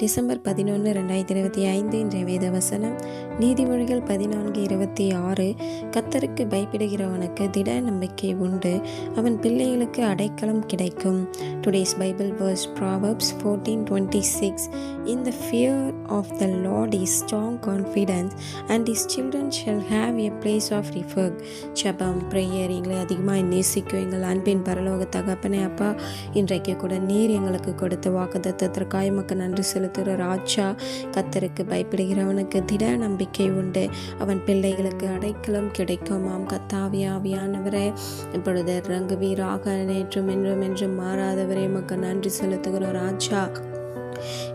December பதினொன்று ரெண்டாயிரத்தி இருபத்தி ஐந்து இன்றைய வேத வசனம் நீதிமொழிகள் பதினான்கு இருபத்தி ஆறு. கத்தருக்கு பயப்படுகிறவனுக்கு திட நம்பிக்கை உண்டு. அவன் பிள்ளைகளுக்கு அடைக்கலம் கிடைக்கும். Today's Bible verse Proverbs fourteen twenty six in the fear of the Lord is strong confidence and is children shall have a place of refuge ஜபம் ப்ரேயர் எங்களை அதிகமாக நேசிக்கும் எங்கள் அன்பின் பரலோக தகப்பனே அப்பா. இன்றைக்கு கூட நீர் எங்களுக்கு கொடுத்த வாக்குத்தத்திற்காய் மக்கள் நன்றி செலுத்துகிற ராஜா கத்தருக்கு பயப்படுகிறவனுக்கு திட நம்பிக்கை உண்டு. அவன் பிள்ளைகளுக்கு அடைக்கலம் கிடைக்கும். ஆம் கத்தாவி ஆவியானவரே இப்பொழுது ரங்குவீராக நேற்றும் என்றும் என்றும் மாறாதவரே மக்கள் நன்றி செலுத்துகிறோம். ராஜா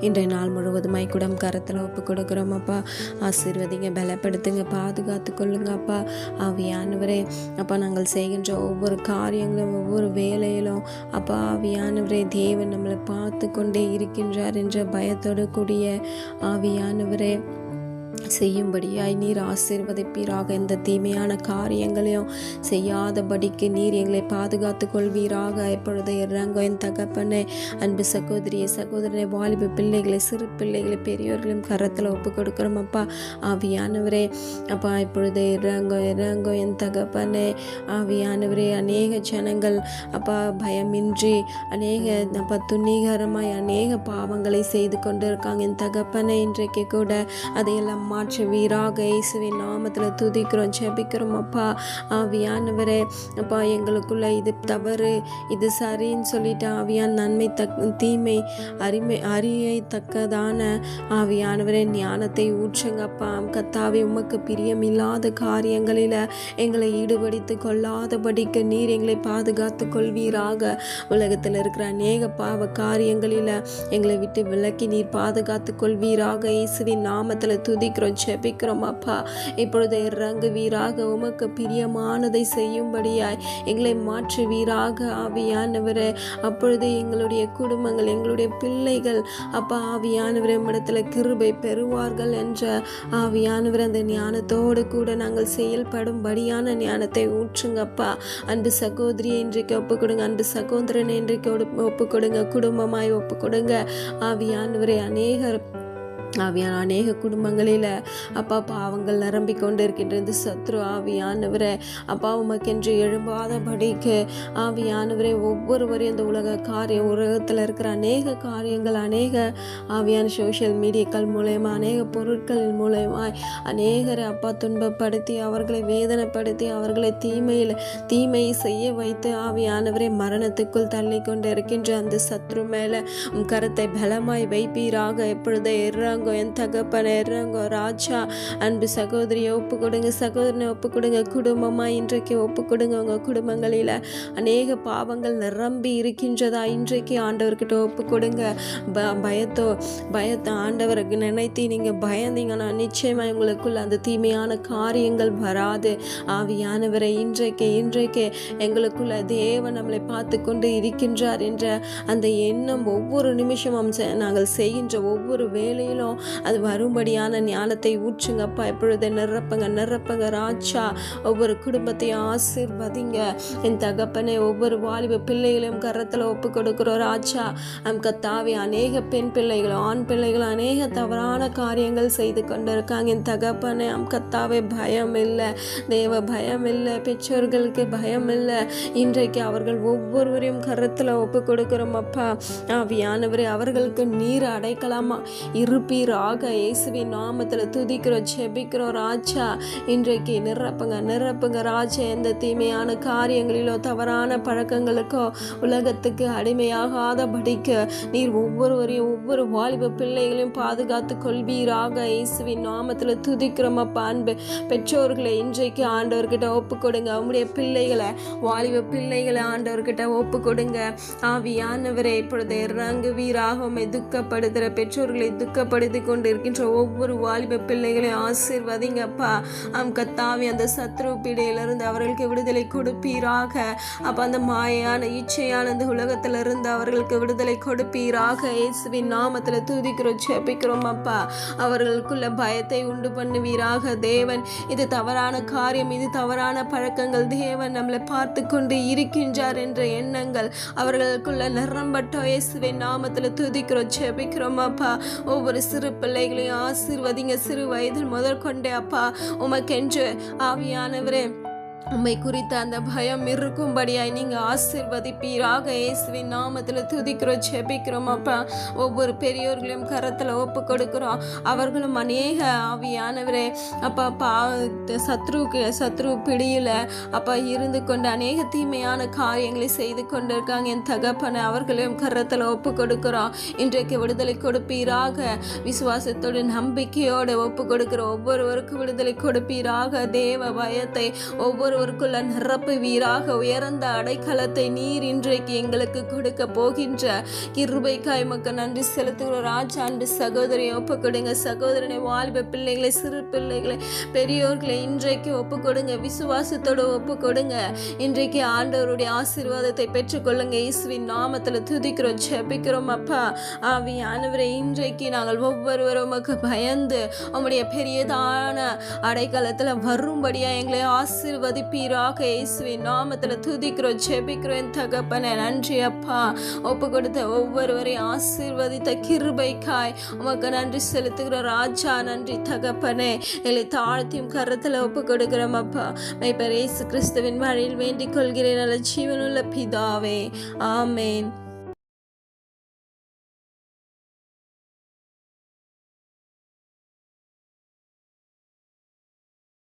இன்றைய நாள் முழுவதுமாய் குடம் கரத்தில் ஒப்பு கொடுக்குறோம் அப்பா. ஆசீர்வதிங்க பலப்படுத்துங்க பாதுகாத்து கொள்ளுங்க அப்பா. ஆவியானவரே அப்பா நாங்கள் செய்கின்ற ஒவ்வொரு காரியங்களும் ஒவ்வொரு வேலையிலும் அப்பா ஆவியானவரே தேவன் நம்மளை பார்த்து கொண்டே இருக்கின்றார் என்ற பயத்தோடு கூடிய ஆவியானவரே. செய்யும்படியாய் நீர் ஆசீர்வதிப்பீராக. இந்த தீமையான காரியங்களையும் செய்யாதபடிக்கு நீர் எங்களை பாதுகாத்து கொள்வீராக. இப்பொழுது இறங்க என் தகப்பனே அன்பு சகோதரியை சகோதரனை வாலிப பிள்ளைகளை சிறு பிள்ளைகளை பெரியோர்களையும் கரத்தில் ஒப்பு கொடுக்குறோம். அப்பா ஆவியானவரே அப்பா இப்பொழுது இறங்க இறங்கோ என் தகப்பனே ஆவியானவரே அநேக ஜனங்கள் அப்பா பயமின்றி அநேக அப்பா துணிகரமாய் அநேக பாவங்களை செய்து கொண்டு இருக்காங்க என் தகப்பனை இன்றைக்கு கூட அதையெல்லாம் மாற்ற வீராக இயேசுவின் நாமத்தில் துதிக்கிறோம் ஜெபிக்கிறோம். அப்பா ஆவியானவரே அப்பா எங்களுக்குள்ள இது தவறு இது சரின்னு சொல்லிட்டு ஆவியான் நன்மை தக் தீமை அறிமை அறியை தக்கதான ஆவியானவரே ஞானத்தை ஊற்றுங்கப்பா கத்தாவே உமக்கு பிரியமில்லாத காரியங்களில் எங்களை ஈடுபடுத்தி கொள்ளாதபடிக்கு நீர் எங்களை பாதுகாத்து கொள்வீராக. உலகத்தில் இருக்கிற அநேக பாவ காரியங்களில் எங்களை விட்டு விலக்கி நீர் பாதுகாத்து கொள்வீராக. இயேசுவின் நாமத்தில் துதிக்கிறோம் ஜெபிக்கிறோம் அப்பா இப்பொழுது இறங்குவீராக உமக்கு பிரியமானதை செய்யும்படியாய் எங்களை மாற்று வீராக ஆவியானவரே. அப்பொழுது எங்களுடைய குடும்பங்கள் எங்களுடைய பிள்ளைகள் அப்பா ஆவியானவரே இடத்துல கிருபை பெறுவார்கள் என்ற ஆவியானவர் அந்த ஞானத்தோடு கூட நாங்கள் செயல்படும்படியான ஞானத்தை ஊற்றுங்கப்பா. அன்பு சகோதரியை இன்றைக்கு ஒப்பு கொடுங்க அன்பு சகோதரன் இன்றைக்கு ஒப்பு கொடுங்க குடும்பமாய் ஒப்பு கொடுங்க ஆவியானவரை அநேகர் ஆவியான அநேக குடும்பங்களில். அப்பா பாவங்கள் நிரம்பி கொண்டு இருக்கின்றது சத்ரு ஆவியானவரை. அப்பா உமக்கென்று எழும்பாதபடிக்கு ஆவியானவரை ஒவ்வொருவரையும் இந்த உலக காரியம் உலகத்தில் இருக்கிற அநேக காரியங்கள் அநேக ஆவியான சோஷியல் மீடியாக்கள் மூலயமா அநேக பொருட்களின் மூலயமா அநேகரை அப்பா துன்பப்படுத்தி அவர்களை வேதனைப்படுத்தி அவர்களை தீமையில் தீமையை செய்ய வைத்து ஆவியானவரை மரணத்துக்குள் தள்ளி கொண்டு இருக்கின்ற அந்த சத்ரு மேலே கருத்தை பலமாய் வைப்பீராக. எப்பொழுதே இறாங்க இறங்கோ என் தகப்பனை இறங்கோ ராஜா அன்பு சகோதரியை ஒப்பு கொடுங்க சகோதரனை ஒப்பு கொடுங்க குடும்பமாக இன்றைக்கு ஒப்பு கொடுங்க உங்கள் குடும்பங்களில் அநேக பாவங்கள் நிரம்பி இருக்கின்றதா இன்றைக்கு ஆண்டவர்கிட்ட ஒப்பு கொடுங்க ப பயத்தோ பயத்தை ஆண்டவருக்கு நினைத்து நீங்கள் பயந்தீங்கன்னா நிச்சயமாக உங்களுக்குள்ள அந்த தீமையான காரியங்கள் வராது. ஆவியானவரை இன்றைக்கு இன்றைக்கு எங்களுக்குள்ள தேவன் நம்மளை பார்த்து கொண்டு இருக்கின்றார் என்ற அந்த எண்ணம் ஒவ்வொரு நிமிஷமும் நாங்கள் செய்கின்ற ஒவ்வொரு வேலையிலும் அது வரும்படியான ஞானத்தை ஊற்றுங்கப்பா எப்பொழுது நிரப்பங்க நிரப்பங்க ராஜா. ஒவ்வொரு குடும்பத்தையும் ஆசிர்வதிங்க. என் தகப்பனை ஒவ்வொரு வாலிப பிள்ளைகளையும் கரத்தில் ஒப்பு கொடுக்குறோம் ராஜா. அம் கத்தாவி அநேக பெண் பிள்ளைகளும் ஆண் பிள்ளைகளும் அநேக தவறான காரியங்கள் செய்து கொண்டு இருக்காங்க என் தகப்பனை அம் கத்தாவே பயம் இல்லை தேவ பயம் இல்லை பெற்றோர்களுக்கு பயம் இல்லை இன்றைக்கு அவர்கள் ஒவ்வொருவரையும் கரத்தில் ஒப்பு கொடுக்குறோம் அப்பா. ஆவியானவரே அவர்களுக்கு நீர் அடைக்கலாமா? இருப்பீராக இயேசுவின் நாமத்தில் துதிக்கிறோம் செபிக்கிறோம் ராஜா. இன்றைக்கு நிரப்புங்க நிரப்புங்க ராஜா. எந்த தீமையான காரியங்களிலோ தவறான பழக்கங்களுக்கோ உலகத்துக்கு அடிமையாகாத படிக்க நீர் ஒவ்வொருவரையும் ஒவ்வொரு வாலிப பிள்ளைகளையும் பாதுகாத்து கொள்வீராக. இயேசுவின் நாமத்தில் துதிக்கிறோம் அப்பா அன்பு. பெற்றோர்களை இன்றைக்கு ஆண்டவர்கிட்ட ஒப்பு கொடுங்க அவங்களுடைய பிள்ளைகளை வாலிப பிள்ளைகளை ஆண்டவர்கிட்ட ஒப்பு கொடுங்க ஆவியானவரை இப்பொழுது இறங்கு வீராக உண்மை துக்கப்படுத்துகிற பெற்றோர்களை துக்கப்படு ஆயத்தப்படுத்தி கொண்டு இருக்கின்ற ஒவ்வொரு வாலிப பிள்ளைகளையும் ஆசீர்வதிங்கப்பா அம் கத்தாவி அந்த சத்ரு பிடியிலிருந்து அவர்களுக்கு விடுதலை கொடுப்பீராக. அப்ப அந்த மாயான இச்சையான அந்த உலகத்திலிருந்து அவர்களுக்கு விடுதலை கொடுப்பீராக. இயேசுவின் நாமத்தில் துதிக்கிறோம் செபிக்கிறோம் அப்பா. அவர்களுக்குள்ள பயத்தை உண்டு பண்ணுவீராக. தேவன் இது தவறான காரியம் இது தவறான பழக்கங்கள். தேவன் நம்மளை பார்த்து கொண்டு இருக்கின்றார் என்ற எண்ணங்கள் அவர்களுக்குள்ள நிரம்பட்ட இயேசுவின் நாமத்தில் துதிக்கிறோம் செபிக்கிறோம் அப்பா. ஒவ்வொரு சிறு பிள்ளைகளையும் ஆசீர்வதிங்க. சிறு வயதில் முதற்கொண்டே அப்பா உமக்கென்று ஆவியானவரே. உம்மை குறித்த அந்த பயம் இருக்கும்படியாய் நீங்கள் ஆசிர்வதிப்பீராக இயேசுவின் நாமத்தில் துதிக்கிறோம் செபிக்கிறோம் அப்பா. ஒவ்வொரு பெரியோர்களையும் கரத்தில் ஒப்பு கொடுக்குறோம். அவர்களும் அநேக ஆவியானவரே அப்பா பா சத்ருக்கு சத்ரு பிடியில் அப்பா இருந்து கொண்டு அநேக தீமையான காரியங்களை செய்து கொண்டிருக்காங்க. என் தகப்பனை அவர்களையும் கரத்தில் ஒப்பு கொடுக்குறோம். இன்றைக்கு விடுதலை கொடுப்பீராக. விசுவாசத்தோடு நம்பிக்கையோடு ஒப்பு கொடுக்குற ஒவ்வொருவருக்கும் விடுதலை கொடுப்பீராக. தேவ பயத்தை ஒவ்வொரு ஒவ்வொருவருக்குள்ள நிரப்புவீராக உயர்ந்த அடைக்கலத்தை நீர் இன்றைக்கு எங்களுக்கு கொடுக்க போகின்ற கிருபைக்காய் மக்க நன்றி செலுத்துகிற ராஜா அன்று சகோதரியை ஒப்பு கொடுங்க சகோதரனை வாலிப பிள்ளைகளை சிறு பிள்ளைகளை பெரியோர்களை இன்றைக்கு ஒப்பு கொடுங்க விசுவாசத்தோடு ஒப்பு கொடுங்க இன்றைக்கு ஆண்டவருடைய ஆசீர்வாதத்தை பெற்றுக்கொள்ளுங்க. இயேசுவின் நாமத்தில் துதிக்கிறோம் ஜெபிக்கிறோம் அப்பா. ஆவியானவரை இன்றைக்கு நாங்கள் ஒவ்வொருவரும் உமக்கு பயந்து உம்முடைய பெரியதான அடைக்கலத்தில் வரும்படியாக எங்களை ஆசீர்வதிப்பீராக இயேசுவின் நாமத்தில் துதிக்கிறோம் ஜெபிக்கிறோம். என் தகப்பனே நன்றி அப்பா. ஒப்பு கொடுத்த ஒவ்வொருவரையும் ஆசீர்வதித்த கிருபைக்காய் உமக்கு நன்றி செலுத்துகிற ராஜா நன்றி தகப்பனே. இல்லை தாழ்த்தியும் கரத்துல ஒப்பு கொடுக்கிறோம் அப்பா. மைப்பர் இயேசு கிறிஸ்துவின் வழியில் வேண்டிக் கொள்கிறேன். நல்ல ஜீவனுள்ள பிதாவே. ஆமேன்.